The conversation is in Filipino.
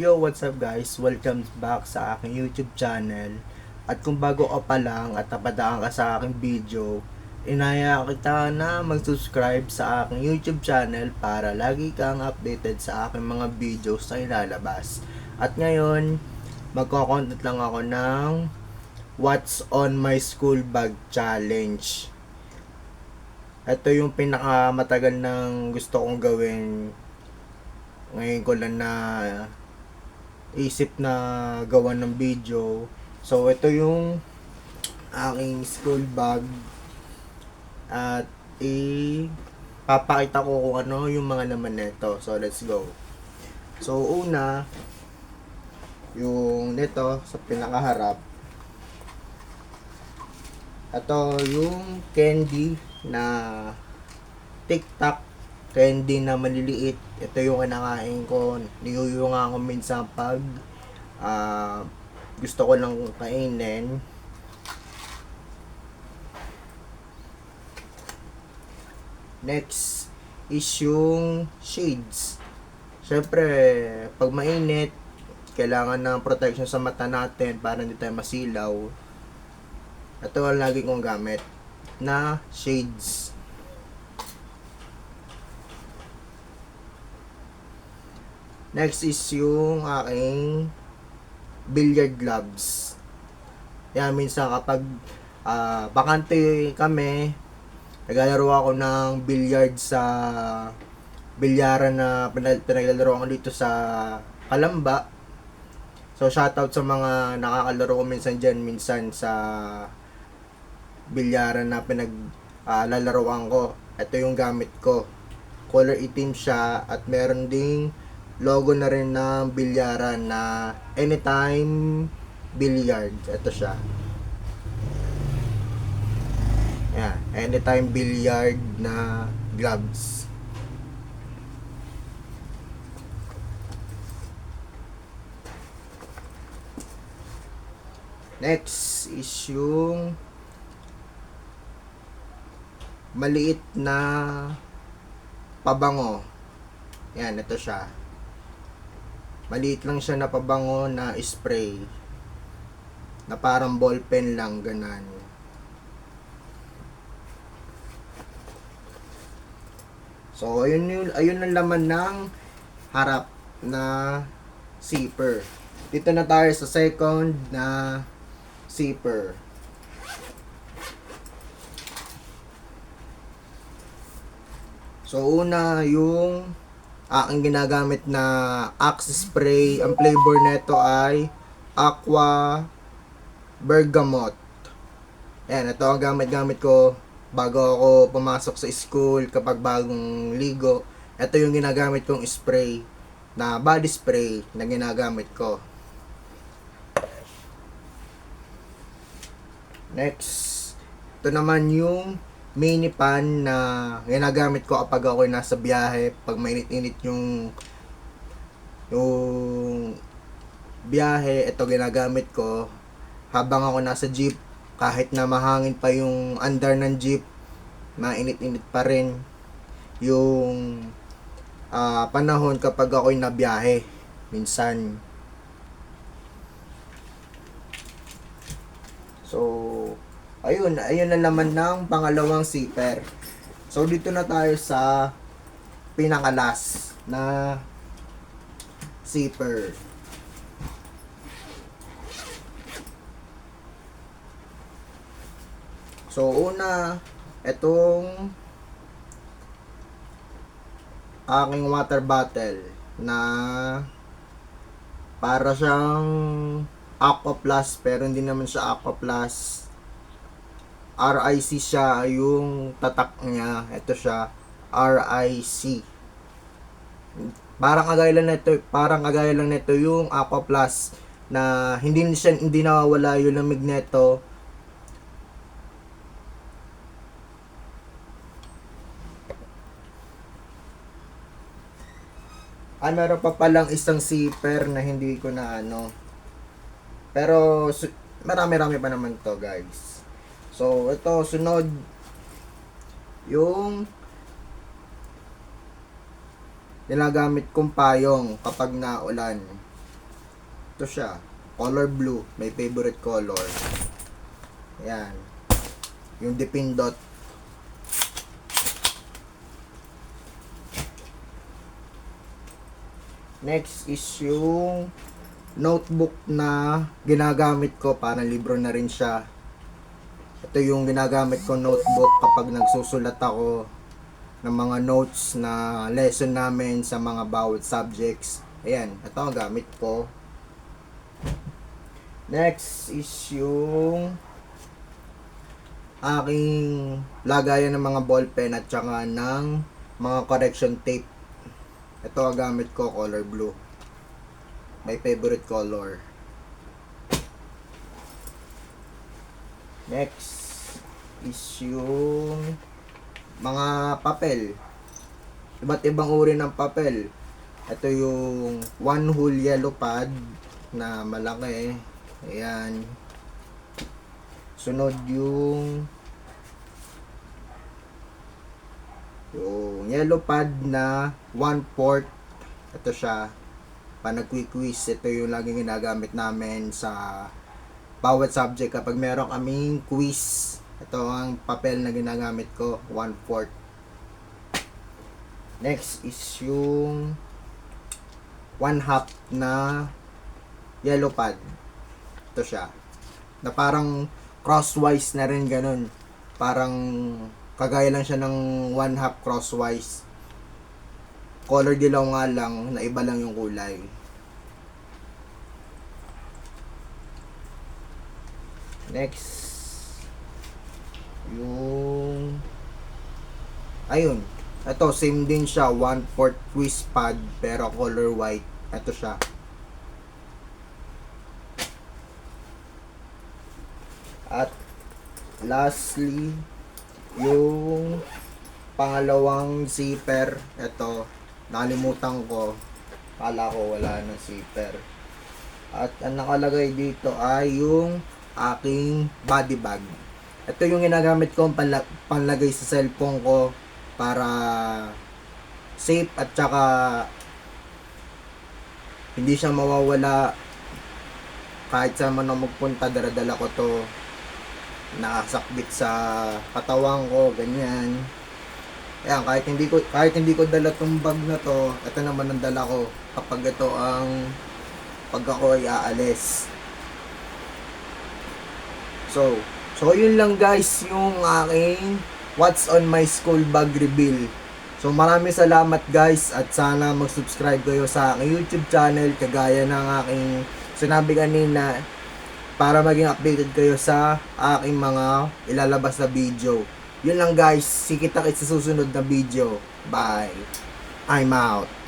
Yo, what's up guys? Welcome back sa aking YouTube channel. At kung bago ka pa lang at napadaan ka sa aking video, inaya kita na mag-subscribe sa aking YouTube channel para lagi kang updated sa aking mga videos na ilalabas. At ngayon, magko-content lang ako ng What's on my school bag challenge. Ito yung pinakamatagal ng gusto kong gawin ngayon ko lang na isip na gawa ng video. So, ito yung aking school bag. At ipapakita ko kung ano yung mga naman nito. So, let's go. So, una, yung nito sa pinakaharap. Ito yung candy na tic-tac candy na maliliit. Ito yung kinakain ko. Niyuyunga ko minsan pag ah, gusto ko lang kainin. Next is yung shades. Siyempre, pag mainit, kailangan ng protection sa mata natin para hindi tayo masilaw. Ito ang lagi kong gamit na shades. Next is yung aking billiard gloves. Yan, minsan kapag ah, bakante kami, naglalaro ako ng billiard sa bilyaran na pinag- pinaglalaro ko dito sa Kalamba. So, shoutout sa mga nakakalaro ko minsan dyan, minsan sa bilyaran na pinag ah, lalaroan ko. Ito yung gamit ko. Color itim siya at meron ding logo na rin ng bilyaran na anytime billiard. Ito siya. Yan, anytime billiard na gloves. Next is yung maliit na pabango. Yan, ito siya. Maliit lang siya na pabango na spray. Na parang ballpen lang, ganan. So, ayun, yung, ayun ang laman ng harap na zipper. Dito na tayo sa second na zipper. So, una yung aking ginagamit na Axe spray. Ang flavor nito ay Aqua Bergamot. Ayan, ito ang gamit-gamit ko bago ako pumasok sa school kapag bagong ligo. Ito yung ginagamit kong spray na body spray na ginagamit ko. Next, ito naman yung mini pan na ginagamit ko kapag ako nasa biyahe, pag mainit-init yung yung biyahe, ito ginagamit ko habang ako nasa jeep kahit na mahangin pa yung under ng jeep, mainit-init pa rin yung ah, panahon kapag ako'y nabiyahe minsan. So, ayun, ayun na naman ng pangalawang zipper. So, dito na tayo sa pinakalas na zipper. So, una, itong aking water bottle na para siyang Aqua Plus pero hindi naman siya Aqua Plus RIC siya yung tatak niya ito siya RIC parang kagaya lang nito parang kagaya lang nito yung Aqua Plus na hindi siya hindi nawawala yung lamig nito Ah, meron pa palang isang zipper na hindi ko na ano. Pero marami-rami pa naman to, guys. So, ito sunod yung ginagamit kong payong kapag naulan. Ito siya. Color blue. May favorite color. Ayan. Yung dipindot. Next is yung notebook na ginagamit ko. Parang libro na rin siya. Ito yung ginagamit ko notebook kapag nagsusulat ako ng mga notes na lesson namin sa mga bawat subjects. Ayan, ito ang gamit ko. Next is yung aking lagayan ng mga ballpen at saka ng mga correction tape. Ito ang gamit ko, color blue. My favorite color. Next is yung mga papel. Iba't ibang uri ng papel. Ito yung one whole yellow pad na malaki. Ayan. Sunod yung yung yellow pad na one fourth. Ito siya. Panag quiz ito yung laging ginagamit namin sa bawat subject kapag meron kaming quiz. Ito ang papel na ginagamit ko, one fourth. Next is yung one half na yellow pad. Ito siya. Na parang crosswise na rin ganun. Parang kagaya lang siya ng one half crosswise. Color dilaw nga lang, na iba lang yung kulay. Next, yung ayun, ito same din siya, one fourth twist pad pero color white. Ito siya. At lastly, yung pangalawang zipper, ito, nakalimutan ko. Kala ko wala ng zipper. At ang nakalagay dito ay yung aking body bag. Ito yung ginagamit ko panla- panlagay sa cellphone ko para safe at saka hindi siya mawawala kahit saan man ako magpunta daradala ko to nakasakbit sa katawan ko ganyan Ayan, kahit hindi ko kahit hindi ko dala tong bag na to, ito naman ang dala ko kapag ito ang pag ako ay aalis. So, so yun lang guys yung aking what's on my school bag reveal. So maraming salamat guys at sana mag-subscribe kayo sa aking YouTube channel kagaya ng aking sinabi kanina para maging updated kayo sa aking mga ilalabas na video. Yun lang guys, sikita kita sa susunod na video. Bye. I'm out.